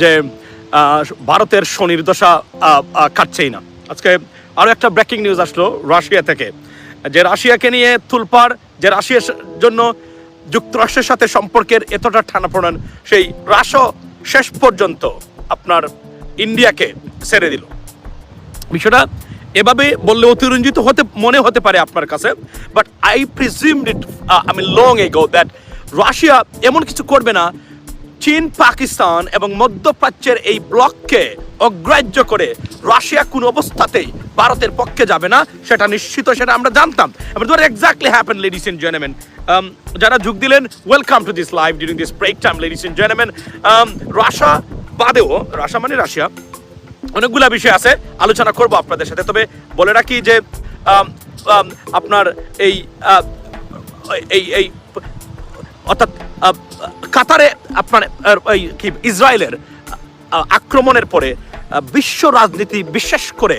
যে ভারতের শনির দশা কাটছেই না। আজকে আরও একটা ব্রেকিং নিউজ আসলো রাশিয়া থেকে, যে রাশিয়াকে নিয়ে তুলপার যে রাশিয়ার জন্য যুক্তরাষ্ট্রের সাথে সম্পর্কের এতটা ঠানা টানাপোড়েন, সেই রাশও শেষ পর্যন্ত আপনার ইন্ডিয়াকে ছেড়ে দিল। বিষয়টা এভাবে বললে অতিরঞ্জিত হতে, মনে হতে পারে আপনার কাছে but I presumed it I mean long ago that Russia এমন কিছু করবে না চীন পাকিস্তান এবং মধ্যপ্রাচ্যের এই ব্লককে অগ্রাহ্য করে রাশিয়া কোন অবস্থাতেই ভারতের পক্ষে যাবে না সেটা নিশ্চিত সেটা আমরা জানতাম। এবং এক্স্যাক্টলি হ্যাপেন লেডিস এন্ড জেনেমেন যারা যোগ দিলেন welcome to this live during this break time ladies and gentleman Russia বাদেও রাশা মানে রাশিয়া অনেকগুলা বিষয় আছে আলোচনা করব আপনাদের সাথে। তবে বলে রাখি যে আম, আম, আপনার এই এই এই অর্থাৎ কাতারে আপনার এই কি, ইসরায়েলের আক্রমণের পরে বিশ্ব রাজনীতি বিশেষ করে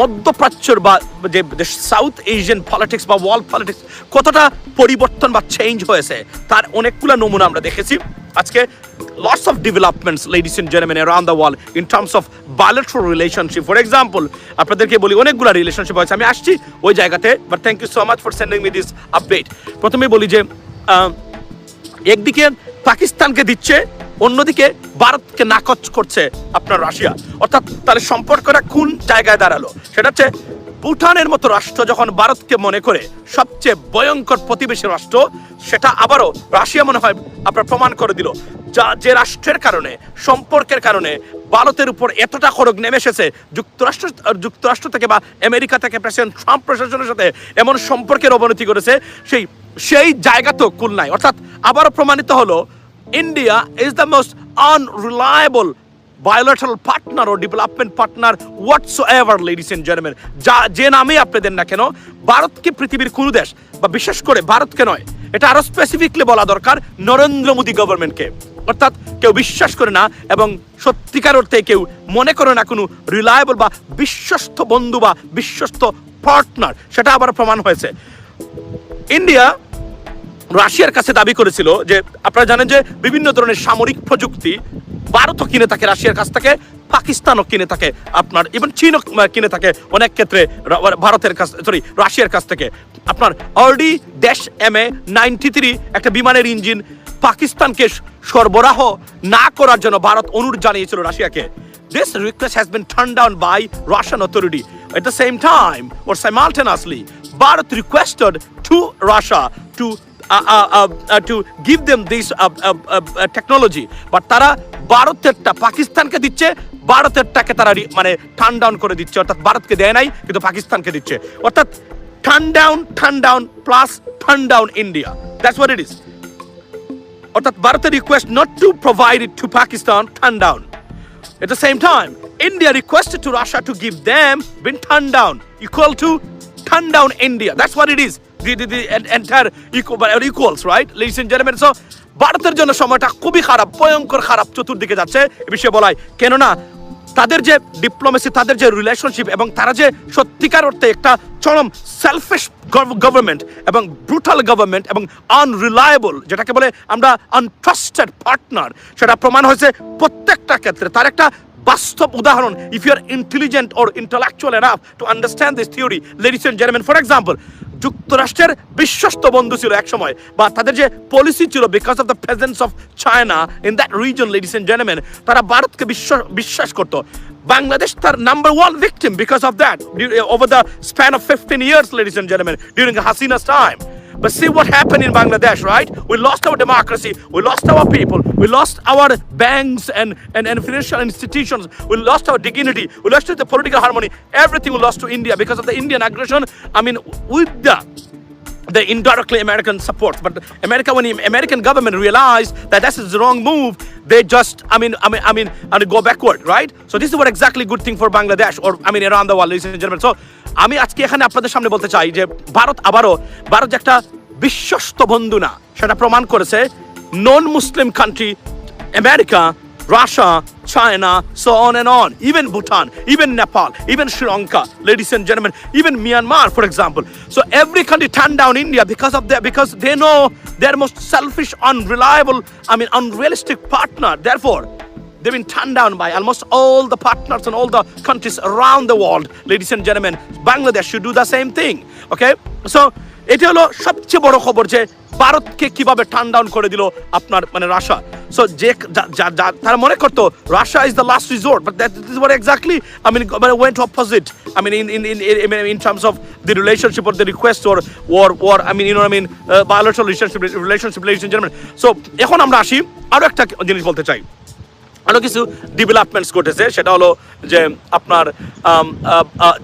মধ্যপ্রাচ্যর বা যে সাউথ এশিয়ান পলিটিক্স বা ওয়ার্ল্ড পলিটিক্স কতটা পরিবর্তন বা চেঞ্জ হয়েছে, তার অনেকগুলো নমুনা আমরা দেখেছি। আজকে lots of developments ladies and gentlemen, around the world in terms of bilateral relationship for example আপনাদেরকে বলি, অনেকগুলো রিলেশনশিপ হয়েছে। আমি আসছি ওই জায়গাতে but thank you so much for sending me this update প্রথমে বলি যে একদিকে পাকিস্তানকে দিচ্ছে, অন্যদিকে ভারতকে নাকচ করছে আপনার রাশিয়া। অর্থাৎ তাহলে সম্পর্কটা কোন জায়গায় দাঁড়াল? সেটা হচ্ছে ভুটানের মতো রাষ্ট্র যখন ভারতকে মনে করে সবচেয়ে ভয়ঙ্কর প্রতিবেশী রাষ্ট্র, সেটা আবারও রাশিয়া মনে হয় আপনার প্রমাণ করে দিল। যা, যে রাষ্ট্রের কারণে, সম্পর্কের কারণে ভারতের উপর এতটা খড়গ নেমে এসেছে, যুক্তরাষ্ট্র যুক্তরাষ্ট্র থেকে বা আমেরিকা থেকে প্রেসিডেন্ট ট্রাম্প প্রশাসনের সাথে এমন সম্পর্কের অবনতি করেছে সেই সেই জায়গা তো কুল নাই অর্থাৎ আবারও প্রমাণিত হলো India is the most unreliable partner O development partner partner whatsoever ladies and gentlemen. যা, যে নামে আপনি দেন না কেন ভারতকে পৃথিবীর কোনো দেশ, বা বিশেষ করে ভারতকে নয়, এটা আরও স্পেসিফিকলি বলা দরকার নরেন্দ্র মোদী গভর্নমেন্টকে অর্থাৎ কেউ বিশ্বাস করে না এবং সত্যিকার অর্থে কেউ মনে করে না কোনো রিলায়েবল বা বিশ্বস্ত বন্ধু বা বিশ্বস্ত পার্টনার সেটা আবার প্রমাণ হয়েছে। ইন্ডিয়া রাশিয়ার কাছে দাবি করেছিল যে আপনারা জানেন যে বিভিন্ন ধরনের সামরিক প্রযুক্তি ভারতও কিনে থাকে রাশিয়ার কাছ থেকে পাকিস্তানও কিনে থাকে আপনার ইভেন চীনও কিনে থাকে অনেক ক্ষেত্রে ভারতের কাছ সরি রাশিয়ার কাছ থেকে আপনার already dash M A ninety three একটা বিমানের ইঞ্জিন পাকিস্তানকে সরবরাহ না করার জন্য ভারত অনুরোধ জানিয়েছিল রাশিয়াকে This request has been turned down by Russian authority. At the same time, or simultaneously, Bharat requested to Russia to them this uh, uh, uh, uh, তারা ভারতেরটা পাকিস্তানকে দিচ্ছে ভারতেরটাকে তারা মানে টার্ন ডাউন করে দিচ্ছে। অর্থাৎ ভারতকে দেয় নাই কিন্তু পাকিস্তানকে দিচ্ছে। অর্থাৎ turn down turn down plus turn down India that's what it is অর্থাৎ ভারতের request not to provide it to Pakistan turn down At the same time, India requested to Russia to give them been turned down, equal to turn down India. That's what it is. The, entire equal, but equals, right, ladies and gentlemen? So, ভারতের জন্য সময়টা খুবই খারাপ ভয়ঙ্কর খারাপ চতুর্দিকে যাচ্ছে এ বিষয়ে বলাই কেননা তাদের যে ডিপ্লোমেসি তাদের যে রিলেশনশিপ এবং তারা যে সত্যিকার অর্থে একটা চরম সেলফিশ গভর্নমেন্ট এবং ব্রুটাল গভর্নমেন্ট এবং আনরিলায়েবল যেটাকে বলে আমরা আনট্রাস্টেড পার্টনার সেটা প্রমাণ হয়েছে প্রত্যেকটা ক্ষেত্রে তার একটা বাস্তব উদাহরণ if you are intelligent or intellectual enough to understand this theory ladies and gentleman for example যুক্তরাষ্ট্রের বিশ্বস্ত বন্ধু ছিল একসময় বা তাদের যে পলিসি ছিল because of the presence of China in that reason ladies and gentleman তারা ভারতকে বিশ্বাস বিশ্বাস করত। বাংলাদেশ তার number one victim because of that over the span of fifteen years ladies and gentleman during Hasina's time But see what happened in Bangladesh, right? We lost our democracy, we lost our people, we lost our banks and, and, and financial institutions, we lost our dignity, we lost the political harmony, everything we lost to India because of the Indian aggression. I mean, with the the indirectly American support. But America, when the American government realized that that is the wrong move, they just, I mean, I mean, I mean, and go backward, right? So this is what exactly good thing for Bangladesh, or I mean, around the world, ladies and gentlemen. So আমি আজকে এখানে আপনাদের সামনে বলতে চাই যে ভারত আবারও ভারত যে একটা বিশ্বস্ত বন্ধু না সেটা প্রমাণ করেছে non Muslim country America Russia, China, so on and on. Even Bhutan, even Nepal, even Sri Lanka, ladies and gentlemen, even Myanmar, for example. So every country turned down India because of that, because they know they're most selfish, unreliable, I mean, unrealistic partner. Therefore, they've been turned down by almost all the partners and all the countries around the world. Ladies and gentlemen, Bangladesh should do the same thing. Okay? So, এটা হলো সবচেয়ে বড় খবর যে ভারতকে কীভাবে turn down করে দিল আপনার মানে রাশা সো যে তারা মনে করতো Russia is the last resort but that is what I mean went opposite I mean in in in in terms of request or or or I mean you know what I mean uh, bilateral relationship relationship ladies gentlemen so এখন আমরা আসি আরও একটা জিনিস বলতে চাই আরও কিছু ডেভেলপমেন্টস ঘটেছে সেটা হলো যে আপনার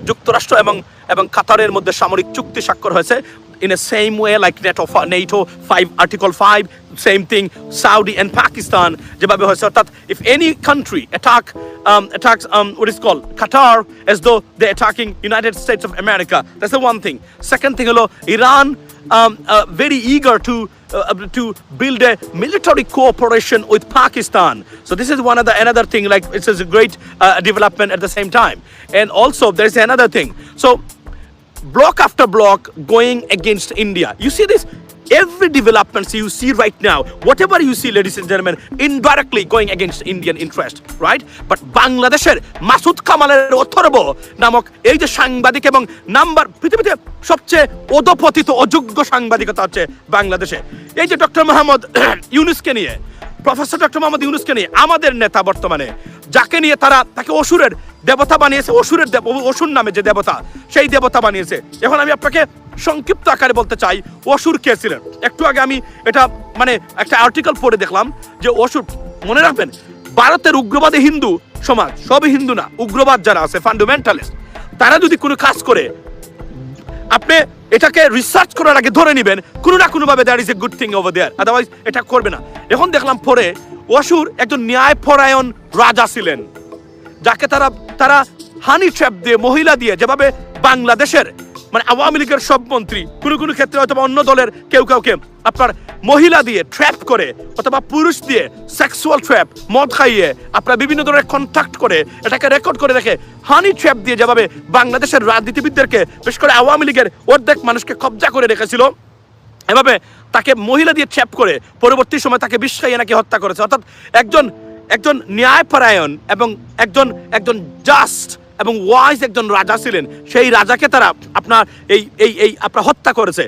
যুক্তরাষ্ট্র এবং এবং কাতারের মধ্যে সামরিক চুক্তি স্বাক্ষর হয়েছে in a same way like NATO NATO five article five same thing Saudi and Pakistan যেভাবে হয়েছে অর্থাৎ if any country attack is called Qatar as though they're attacking United States of America. That's the one thing. Second thing, hello, Iran um, uh, very eager to uh, to build a military cooperation with Pakistan. So this is one of the another thing. Like it's a great uh, development at the same time. And also there's another thing. So block after block going against India. You see this? Every developments you see right now, whatever you see, ladies and gentlemen, indirectly going against Indian interest, right? But বাংলাদেশের মাসুদ কামালের অথর্ব নামক এই যে সাংবাদিক এবং number পৃথিবীতে সবচেয়ে অধপতিত অযোগ্য সাংবাদিকতা হচ্ছে বাংলাদেশে এই যে ডক্টর মোহাম্মদ ইউনুসকে নিয়ে প্রফেসর ডক্টর মোহাম্মদ ইউনুসকে নিয়ে আমাদের নেতা বর্তমানে যাকে নিয়ে তারা তাকে অসুরের দেবতা বানিয়েছে, অসুরের অসুর নামে যে দেবতা, সেই দেবতা বানিয়েছে। এখন আমি আপনাকে সংক্ষিপ্ত আকারে বলতে চাই, অসুর কে ছিলেন? একটু আগে আমি এটা মানে একটা আর্টিকেল পড়ে দেখলাম যে অসুর, মনে রাখবেন, ভারতের উগ্রবাদী হিন্দু সমাজ, সবই হিন্দু না, উগ্রবাদ যারা আছে ফান্ডামেন্টালিস্ট তারা যদি কোনো কাজ করে, আপনি এটাকে রিসার্চ করার আগে ধরে নেবেন, কোনো না কোনোভাবে that is a good thing over there otherwise এটা করবে না। এখন দেখলাম পরে অসুর একজন ন্যায়পরায়ণ রাজা ছিলেন, যাকে তারা তারা হানি ট্র্যাপ দিয়ে, মহিলা দিয়ে যেভাবে বাংলাদেশের মানে আওয়ামী লীগের সব মন্ত্রী, কোনো কোনো ক্ষেত্রে অথবা অন্য দলের কেউ কাউকে আপনার মহিলা দিয়ে ট্র্যাপ করে, অথবা পুরুষ দিয়ে সেক্সুয়াল ট্র্যাপ মদ খাইয়ে আপনার বিভিন্ন ধরনের কন্ট্যাক্ট করে এটাকে রেকর্ড করে রেখে হানি ট্র্যাপ দিয়ে যেভাবে বাংলাদেশের রাজনীতিবিদদেরকে, বিশেষ করে আওয়ামী লীগের অর্ধেক মানুষকে কবজা করে রেখেছিল। এভাবে তাকে মহিলা দিয়ে ট্র্যাপ করে পরবর্তী সময় তাকে খাইয়ে নাকি হত্যা করেছে। অর্থাৎ একজন একজন ন্যায়পরায়ণ এবং একজন একজন জাস্ট এবং ওয়াইজ একজন রাজা ছিলেন। সেই রাজাকে তারা আপনার এই এই এই আপনার হত্যা করেছে।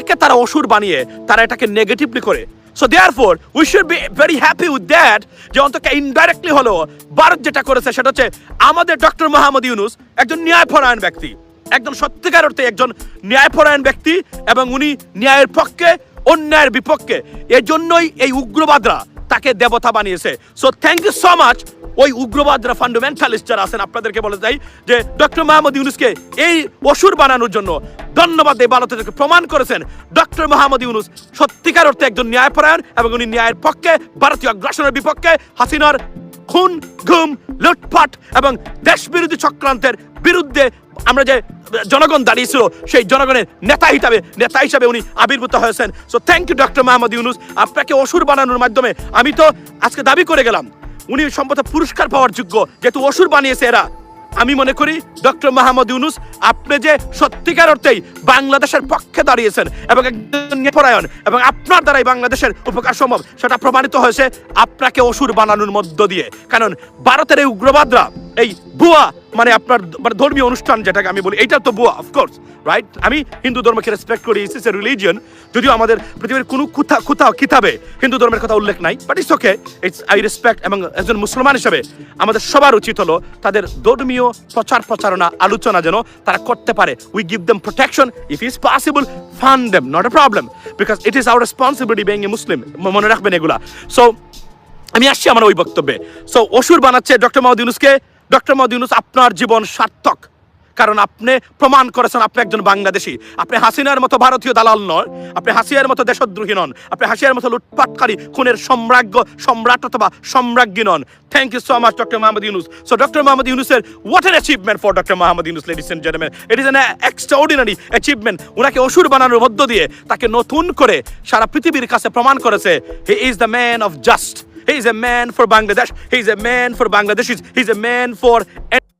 একে তারা অসুর বানিয়ে তারা এটাকে নেগেটিভলি করে। So therefore we should be very happy with that যে অন্তত ইনডাইরেক্টলি হলো ভারত যেটা করেছে, সেটা হচ্ছে আমাদের ডক্টর মোহাম্মদ ইউনুস একজন ন্যায়পরায়ণ ব্যক্তি। একজন সত্যিকার অর্থে একজন ন্যায়পরায়ণ ব্যক্তি এবং উনি ন্যায়ের পক্ষে, অন্যায়ের বিপক্ষে। এজন্যই এই উগ্রবাদরা তাকে দেবতা বানিয়েছে। So thank you so much ওই উগ্রবাদরা ফান্ডামেন্টালিস্ট যারা আছেন, আপনাদেরকে বলে যাই যে ডক্টর মোহাম্মদ ইউনুসকে এই অসুর বানানোর জন্য ধন্যবাদ এই ভারতেরকে প্রমাণ করেছেন। ডক্টর মোহাম্মদ ইউনুস সত্যিকার অর্থে একজন ন্যায়পরায়ণ এবং উনি ন্যায়ের পক্ষে, ভারতীয় আগ্রাসনের বিপক্ষে হাসিনার খুন, ঘুম, লুটপাট এবং দেশ বিরোধী চক্রান্তের বিরুদ্ধে আমরা যে জনগণ দাঁড়িয়েছিল, সেই জনগণের নেতা হিসাবে নেতা হিসাবে উনি আবির্ভূত হয়েছেন। So thank you doctor Muhammad Yunus আপনাকে অসুর বানানোর মাধ্যমে আমি তো আজকে দাবি করে গেলাম, উনি সম্ভবত পুরস্কার পাওয়ার যোগ্য, যেহেতু অসুর বানিয়েছে এরা। আমি মনে করি ডক্টর মাহমুদ ইউনুস আপনি যে সত্যিকার অর্থেই বাংলাদেশের পক্ষে দাঁড়িয়েছেন এবং একজন পরায়ণ এবং আপনার দ্বারাই বাংলাদেশের উপকার সম্ভব, সেটা প্রমাণিত হয়েছে আপনাকে অসুর বানানোর মধ্য দিয়ে। কারণ ভারতের এই উগ্রবাদরা, এই ভুয়া মানে আপনার মানে ধর্মীয় অনুষ্ঠান যেটাকে আমি বলি এটা তো ভুয়া অফকোর্স রাইট আমি হিন্দু ধর্মকে রেসপেক্ট করি ইস ইস এ রিলিজিয়ন যদিও আমাদের পৃথিবীর কোনো কোথাও কোথাও কিতাবে হিন্দু ধর্মের কথা উল্লেখ নাই but it's okay it's I respect এবং একজন মুসলমান হিসেবে আমাদের সবার উচিত হলো তাদের ধর্মীয় প্রচার, প্রচারণা, আলোচনা যেন তারা করতে পারে। We give them protection if is possible fund them not a problem because it is our responsibility being a Muslim মনে রাখবেন এগুলা। সো আমি আসছি আমার ওই বক্তব্যে। সো অসুর বানাচ্ছে ডক্টর মাহমুদ ইউনুসকে ডক্টর মাহমুদ ইউনুস, আপনার জীবন সার্থক। কারণ আপনি প্রমাণ করেছেন আপনি একজন বাংলাদেশি। আপনি হাসিনার মতো ভারতীয় দালাল নয়, আপনি হাসিয়ার মতো দেশদ্রোহী নন, আপনি হাসিয়ার মতো লুটপাটকারী, খুনের সম্রাজ্ঞ, সম্রাট অথবা সম্রাজ্ঞী নন। Thank you so much doctor Muhammad Yunus so doctor Muhammad ইউনুসের what an achievement for doctor Muhammad Yunus ladies and gentleman it is an extraordinary achievement ওনাকে অসুর বানানোর মধ্য দিয়ে তাকে নতুন করে সারা পৃথিবীর কাছে প্রমাণ করেছে he is the man of just He is a man for Bangladesh. He's a man for Bangladeshis. He's a man for